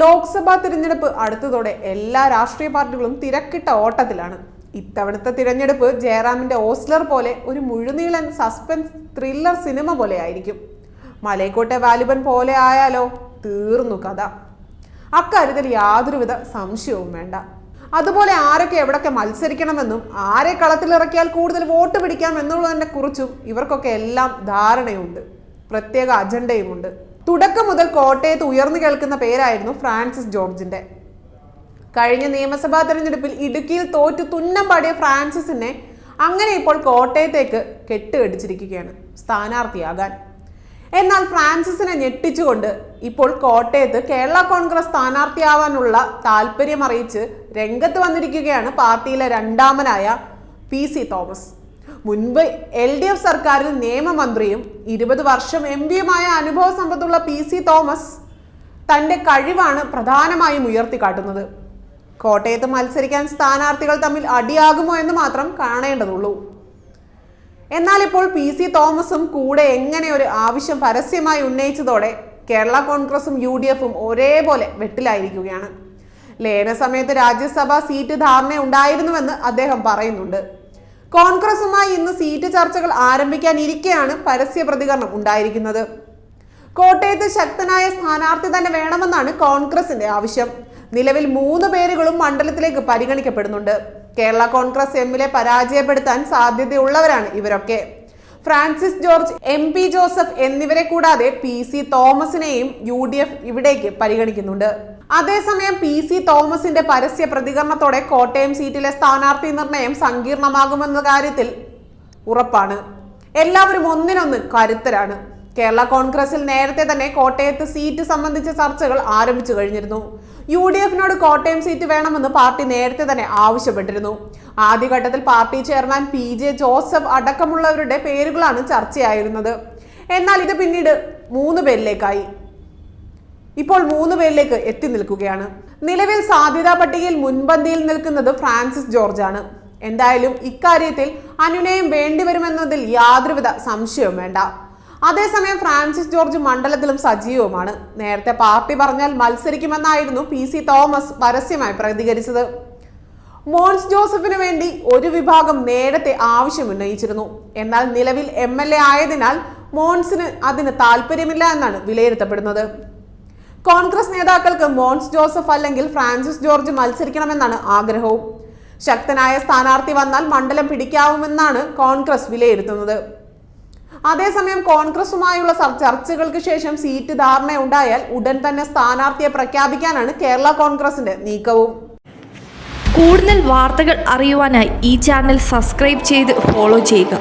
ലോക്സഭാ തിരഞ്ഞെടുപ്പ് അടുത്തതോടെ എല്ലാ രാഷ്ട്രീയ പാർട്ടികളും തിരക്കിട്ട ഓട്ടത്തിലാണ്. ഇത്തവണത്തെ തിരഞ്ഞെടുപ്പ് ജയറാമിന്റെ ഓസ്ലർ പോലെ ഒരു മുഴുനീളൻ സസ്പെൻസ് ത്രില്ലർ സിനിമ പോലെ ആയിരിക്കും മലയക്കോട്ടെ വാലിബൻ പോലെ ആയാലോ? തീർന്നു കഥ. അക്കാര്യത്തിൽ യാതൊരുവിധ സംശയവും വേണ്ട. അതുപോലെ ആരൊക്കെ എവിടൊക്കെ മത്സരിക്കണമെന്നും ആരെ കളത്തിലിറക്കിയാൽ കൂടുതൽ വോട്ട് പിടിക്കാം എന്നുള്ളതിനെ കുറിച്ചും ഇവർക്കൊക്കെ എല്ലാം ധാരണയുണ്ട്. പ്രത്യേക അജണ്ടയുമുണ്ട്. തുടക്കം മുതൽ കോട്ടയത്ത് ഉയർന്നു കേൾക്കുന്ന പേരായിരുന്നു ഫ്രാൻസിസ് ജോർജിന്റെ. കഴിഞ്ഞ നിയമസഭാ തെരഞ്ഞെടുപ്പിൽ ഇടുക്കിയിൽ തോറ്റു തുന്നം പാടിയ ഫ്രാൻസിസിനെ അങ്ങനെ ഇപ്പോൾ കോട്ടയത്തേക്ക് കെട്ടുകടിച്ചിരിക്കുകയാണ് സ്ഥാനാർത്ഥിയാകാൻ. എന്നാൽ ഫ്രാൻസിസിനെ ഞെട്ടിച്ചുകൊണ്ട് ഇപ്പോൾ കോട്ടയത്ത് കേരള കോൺഗ്രസ് സ്ഥാനാർത്ഥിയാവാനുള്ള താല്പര്യം അറിയിച്ച് രംഗത്ത് വന്നിരിക്കുകയാണ് പാർട്ടിയിലെ രണ്ടാമനായ പി സി തോമസ്. മുൻപ് എൽ ഡി എഫ് സർക്കാരിൽ നിയമമന്ത്രിയും ഇരുപത് വർഷം എം പിയുമായ അനുഭവ സമ്പത്തുള്ള പി സി തോമസ് തന്റെ കഴിവാണ് പ്രധാനമായും ഉയർത്തിക്കാട്ടുന്നത്. കോട്ടയത്ത് മത്സരിക്കാൻ സ്ഥാനാർത്ഥികൾ തമ്മിൽ അടിയാകുമോ എന്ന് മാത്രം കാണേണ്ടതുള്ളൂ. എന്നാൽ ഇപ്പോൾ പി സി തോമസും കൂടെ എങ്ങനെ ഒരു ആവശ്യം പരസ്യമായി ഉന്നയിച്ചതോടെ കേരള കോൺഗ്രസും യു ഡി എഫും ഒരേപോലെ വെട്ടിലായിരിക്കുകയാണ്. ലയന സമയത്ത് രാജ്യസഭാ സീറ്റ് ധാരണ ഉണ്ടായിരുന്നുവെന്ന് അദ്ദേഹം പറയുന്നുണ്ട്. കോൺഗ്രസുമായി ഇന്ന് സീറ്റ് ചർച്ചകൾ ആരംഭിക്കാനിരിക്കെയാണ് പരസ്യ പ്രതികരണം ഉണ്ടായിരിക്കുന്നത്. കോട്ടയത്ത് ശക്തനായ സ്ഥാനാർത്ഥി തന്നെ വേണമെന്നാണ് കോൺഗ്രസിന്റെ ആവശ്യം. നിലവിൽ മൂന്ന് പേരുകളും മണ്ഡലത്തിലേക്ക് പരിഗണിക്കപ്പെടുന്നുണ്ട്. കേരള കോൺഗ്രസ് എമ്മിലെ പരാജയപ്പെടുത്താൻ സാധ്യതയുള്ളവരാണ് ഇവരൊക്കെ. ഫ്രാൻസിസ് ജോർജ് എം പി ജോസഫ് എന്നിവരെ കൂടാതെ പി സി തോമസിനെയും യു ഡി എഫ് ഇവിടേക്ക് പരിഗണിക്കുന്നുണ്ട്. അതേസമയം പി സി തോമസിന്റെ പരസ്യ പ്രതികരണത്തോടെ കോട്ടയം സീറ്റിലെ സ്ഥാനാർത്ഥി നിർണയം സങ്കീർണമാകുമെന്ന കാര്യത്തിൽ ഉറപ്പാണ്. എല്ലാവരും ഒന്നിനൊന്ന് കരുത്തരാണ്. കേരള കോൺഗ്രസിൽ നേരത്തെ തന്നെ കോട്ടയത്ത് സീറ്റ് സംബന്ധിച്ച ചർച്ചകൾ ആരംഭിച്ചു കഴിഞ്ഞിരുന്നു. യു ഡി എഫിനോട് കോട്ടയം സീറ്റ് വേണമെന്ന് പാർട്ടി നേരത്തെ തന്നെ ആവശ്യപ്പെട്ടിരുന്നു. ആദ്യഘട്ടത്തിൽ party chairman P J Joseph അടക്കമുള്ളവരുടെ പേരുകളാണ് ചർച്ചയായിരുന്നത്. എന്നാൽ ഇത് പിന്നീട് മൂന്ന് പേരിലേക്കായി. ഇപ്പോൾ മൂന്ന് പേരിലേക്ക് എത്തി നിൽക്കുകയാണ്. നിലവിൽ സാധ്യതാ പട്ടികയിൽ മുൻപന്തിയിൽ നിൽക്കുന്നത് ഫ്രാൻസിസ് ജോർജ് ആണ് എന്തായാലും ഇക്കാര്യത്തിൽ അനുനയം വേണ്ടിവരുമെന്നതിൽ യാതൊരുവിധ സംശയവും വേണ്ട. അതേസമയം ഫ്രാൻസിസ് ജോർജ് മണ്ഡലത്തിലും സജീവമാണ് നേരത്തെ പാർട്ടി പറഞ്ഞാൽ മത്സരിക്കുമെന്നായിരുന്നു പി സി തോമസ് പരസ്യമായി പ്രതികരിച്ചത്. മോൻസ് ജോസഫിന് വേണ്ടി ഒരു വിഭാഗം നേരത്തെ ആവശ്യമുന്നയിച്ചിരുന്നു എന്നാൽ നിലവിൽ എം എൽ എ ആയതിനാൽ മോൻസിന് അതിന് താല്പര്യമില്ല എന്നാണ് വിലയിരുത്തപ്പെടുന്നത്. കോൺഗ്രസ് നേതാക്കൾക്ക് മോൺസ് ജോസഫ് അല്ലെങ്കിൽ ഫ്രാൻസിസ് ജോർജ് മത്സരിക്കണമെന്നാണ് ആഗ്രഹവും. ശക്തനായ സ്ഥാനാർത്ഥി വന്നാൽ മണ്ഡലം പിടിക്കാവുമെന്നാണ് കോൺഗ്രസ് വിലയിരുത്തുന്നത്. അതേസമയം കോൺഗ്രസുമായുള്ള ചർച്ചകൾക്ക് ശേഷം സീറ്റ് ധാരണ ഉണ്ടായാൽ ഉടൻ തന്നെ സ്ഥാനാർത്ഥിയെ പ്രഖ്യാപിക്കാനാണ് കേരള കോൺഗ്രസിന്റെ നീക്കവും. കൂടുതൽ വാർത്തകൾ അറിയുവാനായി ഈ ചാനൽ സബ്സ്ക്രൈബ് ചെയ്ത് ഫോളോ ചെയ്യുക.